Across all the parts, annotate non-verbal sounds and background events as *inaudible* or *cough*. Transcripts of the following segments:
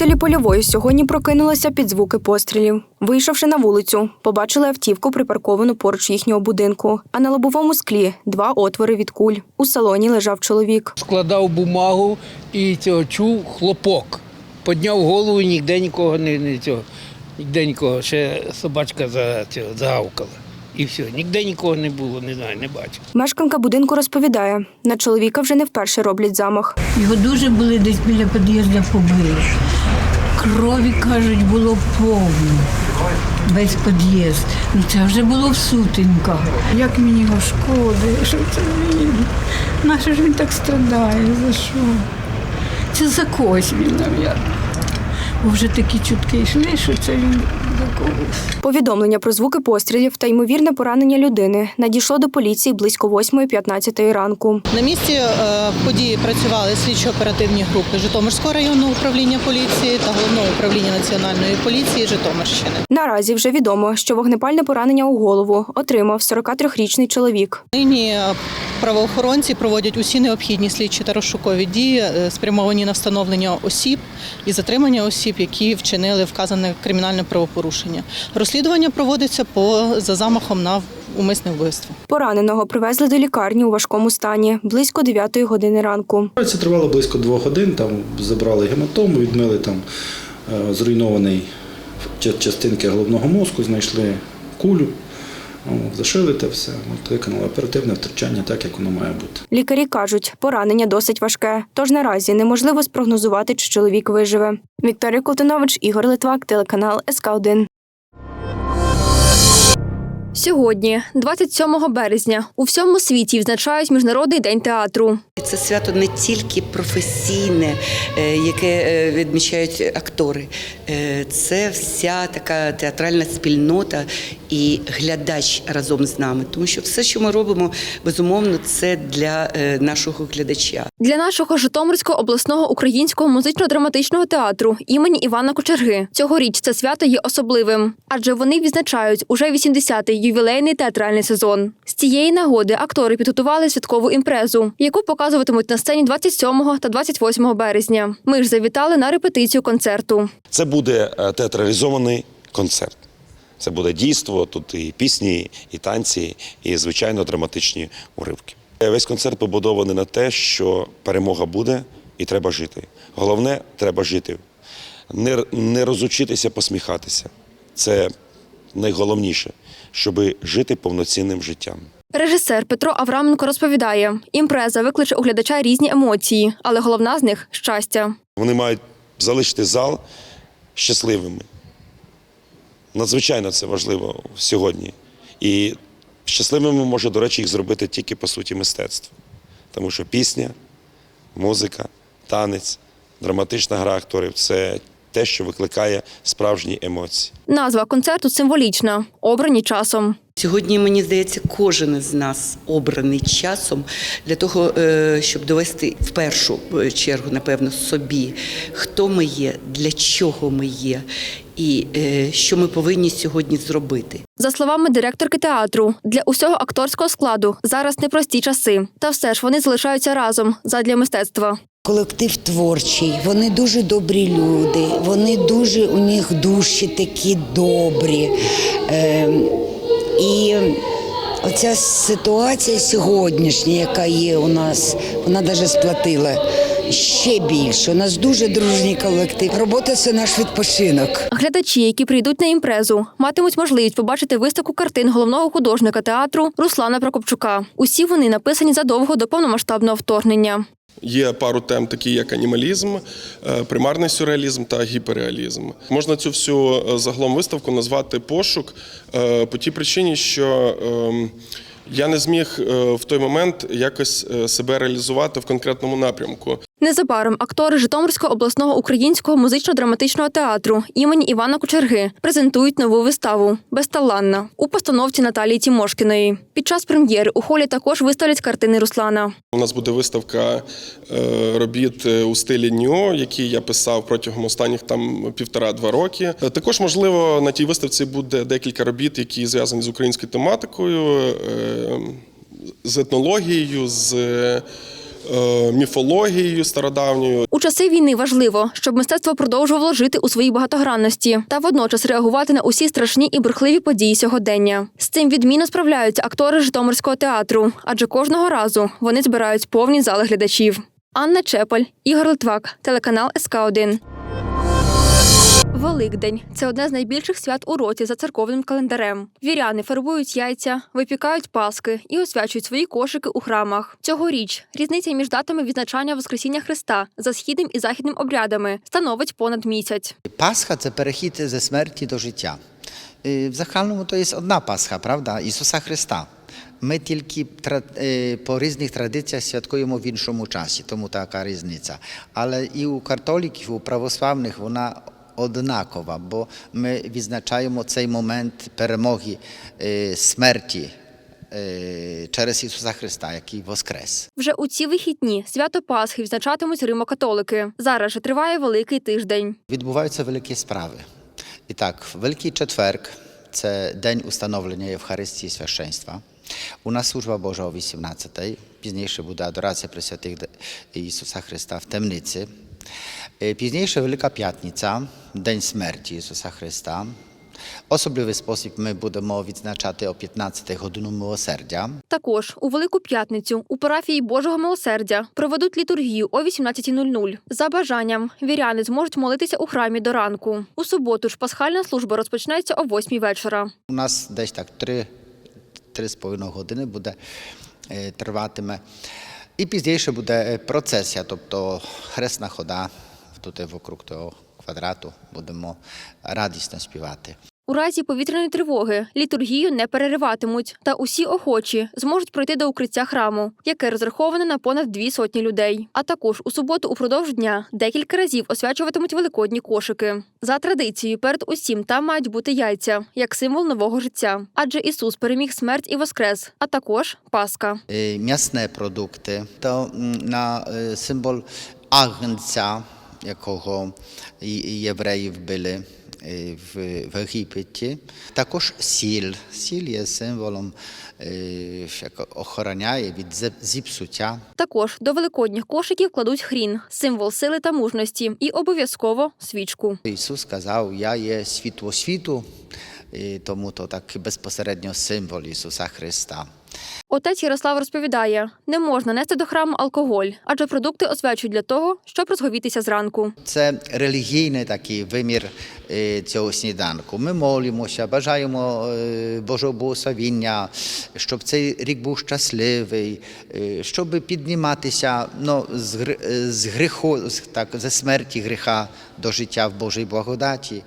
Жителі польової сьогодні прокинулися під звуки пострілів. Вийшовши на вулицю, побачили автівку, припарковану поруч їхнього будинку. А на лобовому склі два отвори від куль. У салоні лежав чоловік. складав бумагу і цього чув хлопок. Подняв голову ніде нікого не, не цього. Ніде нікого. Ще собачка за цього загавкала. І все. Ніде нікого не було, не знаю, не бачив. Мешканка будинку розповідає, на чоловіка вже не вперше роблять замах. Його дуже були десь біля під'їзду побили. Крові, кажуть, було повно. Весь під'їзд. Ну це вже було в сутінках. Як мені його шкоди, що це він? Нащо ж він так страдає? За що? Це за когось мабуть. Бо вже такі чутки йшли, що це він за когось. Повідомлення про звуки пострілів та ймовірне поранення людини надійшло до поліції близько 8.15 ранку. На місці е, події працювали слідчо-оперативні групи Житомирського районного управління поліції та головного управління національної поліції Житомирщини. Наразі вже відомо, що вогнепальне поранення у голову отримав 43-річний чоловік. Нині е, правоохоронці проводять усі необхідні слідчі та розшукові дії, е, спрямовані на встановлення осіб і затримання осіб, які вчинили вказане кримінальне правопорушення. Розслідування проводиться по за замахом на умисне вбивство. Пораненого привезли до лікарні у важкому стані близько 9 години ранку. Це тривало близько двох годин. Там забрали гематому, відмили там е, зруйнований частинки головного мозку, знайшли кулю, зашили те все. От виконали оперативне втручання так, як воно має бути. Лікарі кажуть, поранення досить важке, тож наразі неможливо спрогнозувати, чи чоловік виживе. Вікторія Колтунович, Ігор Литвак, телеканал СК 1 Сьогодні, 27 березня, у всьому світі відзначають Міжнародний день театру. Це свято не тільки професійне, е, яке е, відмічають актори. Е, Це вся така театральна спільнота і глядач разом з нами. Тому що все, що ми робимо, безумовно, це для нашого глядача. Для нашого Житомирського обласного українського музично-драматичного театру імені Івана Кочерги цьогоріч це свято є особливим, адже вони відзначають уже 80-й ювілейний театральний сезон. З цієї нагоди актори підготували святкову імпрезу, яку показуватимуть на сцені 27 та 28 березня. Ми ж завітали на репетицію концерту. Це буде е, театралізований концерт. Це буде дійство, тут і пісні, і танці, і звичайно драматичні уривки. Е, Весь концерт побудований на те, що перемога буде і треба жити. Головне треба жити. Не, не розучитися посміхатися. Це найголовніше, щоб жити повноцінним життям. Режисер Петро Авраменко розповідає: імпреза викличе у глядача різні емоції, але головна з них щастя. Вони мають залишити зал щасливими. Надзвичайно це важливо сьогодні. І щасливими може, до речі, їх зробити тільки по суті мистецтво. Тому що пісня, музика, танець, драматична гра акторів це те, що викликає справжні емоції. Назва концерту символічна, обрані часом. Сьогодні, мені здається, кожен із нас обраний часом для того, е, щоб довести в першу е, чергу, напевно, собі, хто ми є, для чого ми є, і е, що ми повинні сьогодні зробити. За словами директорки театру, для усього акторського складу зараз непрості часи, та все ж вони залишаються разом задля мистецтва. Колектив творчий, вони дуже добрі люди, вони дуже у них душі такі добрі. Е, і оця ситуація сьогоднішня, яка є у нас, вона навіть сплатила ще більше. У нас дуже дружній колектив. Робота це наш відпочинок. Глядачі, які прийдуть на імпрезу, матимуть можливість побачити виставку картин головного художника театру Руслана Прокопчука. Усі вони написані задовго до повномасштабного вторгнення. Є пару тем, такі як анімалізм, е, примарний сюрреалізм та гіперреалізм. Можна цю всю е, загалом виставку назвати пошук е, по тій причині, що ем, я не зміг в той момент якось себе реалізувати в конкретному напрямку. Незабаром актори Житомирського обласного українського музично-драматичного театру імені Івана Кучерги презентують нову виставу Безталанна у постановці Наталії Тімошкіної. Під час прем'єри у холі також виставлять картини Руслана. У нас буде виставка е, робіт е, у стилі ньо, які я писав протягом останніх там півтора-два роки. Е, Також, можливо, на тій виставці буде декілька робіт, які зв'язані з українською тематикою, з етнологією, з міфологією стародавньою. У часи війни важливо, щоб мистецтво продовжувало жити у своїй багатогранності та водночас реагувати на усі страшні і брехливі події сьогодення. З цим відмінно справляються актори Житомирського театру, адже кожного разу вони збирають повні зали глядачів. Анна Чепель, Ігор Литвак, телеканал СК 1 Великдень це одне з найбільших свят у році за церковним календарем. Віряни фарбують яйця, випікають паски і освячують свої кошики у храмах. Цьогоріч різниця між датами відзначання Воскресіння Христа за східним і західним обрядами становить понад місяць. Пасха це перехід зі смерті до життя. Е, В загальному то є одна Пасха, правда, Ісуса Христа. Ми тільки е, по різних традиціях святкуємо в іншому часі, тому така різниця. Але і у католиків, у православних вона однакова, бо ми відзначаємо цей момент перемоги е, смерті е, через Ісуса Христа, який воскрес. Вже у ці вихідні свято Пасхи відзначатимуть римокатолики. Зараз же триває великий тиждень. Відбуваються великі справи. І так, Великий Четверг це день установлення Євхаристії священства. У нас служба Божа о 18-й, пізніше буде адорація Пресвятих Ісуса Христа в темниці. Пізніше Велика П'ятниця, День смерті Ісуса Христа. Особливий спосіб ми будемо відзначати о 15 годину милосердя. Також у Велику П'ятницю у парафії Божого Милосердя проведуть літургію о 18.00. За бажанням віряни зможуть молитися у храмі до ранку. У суботу ж пасхальна служба розпочнеться о 8 вечора. У нас десь так три, три з половиною години буде е, триватиме. І пізніше буде е, процесія, тобто хресна хода тут вокруг того квадрату будемо радісно співати. У разі повітряної тривоги літургію не перериватимуть, та усі охочі зможуть пройти до укриття храму, яке розраховане на понад дві сотні людей. А також у суботу упродовж дня декілька разів освячуватимуть великодні кошики. За традицією, перед усім там мають бути яйця як символ нового життя. Адже Ісус переміг смерть і воскрес, а також Пасха. Е, М'ясні продукти то на е, символ агнця, якого і- євреї вбили е, в, в Єгипті. Також сіль. Сіль є символом, е, що охороняє від зіпсуття. Також до великодніх кошиків кладуть хрін, символ сили та мужності, і обов'язково свічку. Ісус сказав, я є світло світу, тому то так безпосередньо символ Ісуса Христа. Отець Ярослав розповідає: не можна нести до храму алкоголь, адже продукти освячують для того, щоб розговітися зранку. Це релігійний такий вимір е, цього сніданку. Ми молимося, бажаємо е, Божого благословіння, щоб цей рік був щасливий, е, щоб підніматися ну, з, з- так, зі смерті гріха до життя в Божій благодаті.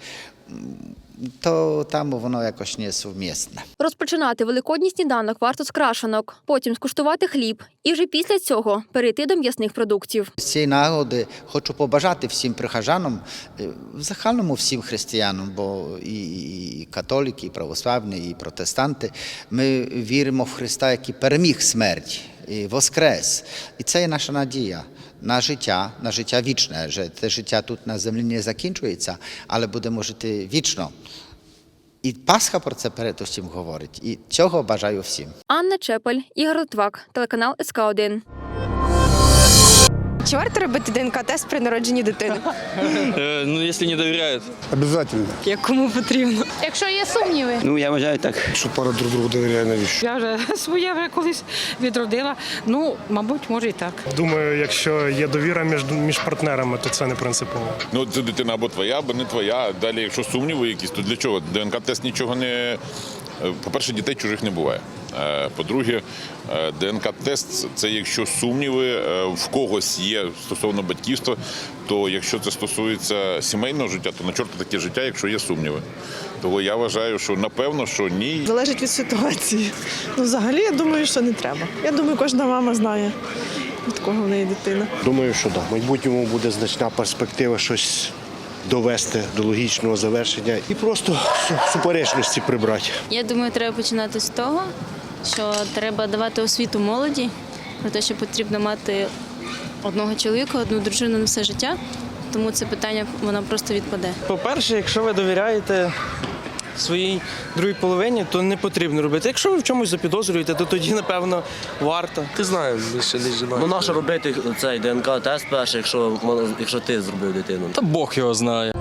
То там воно якось не сумісне. Розпочинати великодній сніданок варто з крашенок, потім скуштувати хліб, і вже після цього перейти до м'ясних продуктів. З цієї нагоди хочу побажати всім прихожанам, е, в загальному всім християнам, бо і, католики, і православні, і протестанти. Ми віримо в Христа, який переміг смерть і воскрес. І це є наша надія на життя, на життя вічне. Що це життя тут на землі не закінчується, але будемо жити вічно. І Пасха про це передусім говорить. І цього бажаю всім. Анна Чепель, Ігор Литвак, телеканал СК 1 Чи варто робити ДНК-тест при народженні дитини? Э, ну, если не доверяют. Обязательно. Як кому потрібно? Якщо є сумніви, Ну, я вважаю так. Що пара друг другу довіряє навіщо? я вже *laughs* своє вже колись відродила. Ну, мабуть, може і так. Думаю, якщо є довіра між, між партнерами, то це не принципово. Ну, це дитина або твоя, або не твоя. Далі, якщо сумніви якісь, то для чого? ДНК-тест нічого не. е, По-перше, дітей чужих не буває. Е, По-друге, е, ДНК-тест це якщо сумніви е, в когось є стосовно батьківства, то якщо це стосується сімейного життя, то на чорта таке життя, якщо є сумніви. Тому я вважаю, що напевно, що ні. Залежить від ситуації. Ну, взагалі, я думаю, що не треба. Я думаю, кожна мама знає, від кого в неї дитина. Думаю, що так. В майбутньому буде значна перспектива щось довести до логічного завершення і просто суперечності прибрати. Я думаю, треба починати з того, що треба давати освіту молоді про те, що потрібно мати одного чоловіка, одну дружину на все життя. Тому це питання воно просто відпаде. По-перше, якщо ви довіряєте своїй другій половині, то не потрібно робити. Якщо ви в чомусь запідозрюєте, то тоді, напевно, варто. Ти знаєш, ще не жінок. Ну, нащо робити цей ДНК-тест перший, якщо, якщо ти зробив дитину? Та Бог його знає.